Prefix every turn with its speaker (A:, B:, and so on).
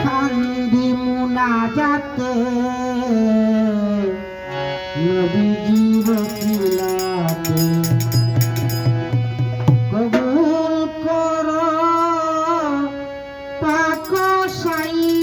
A: কান্দি মুনাজাতে নবীজির কিলাতে কবুল কর পাক সাই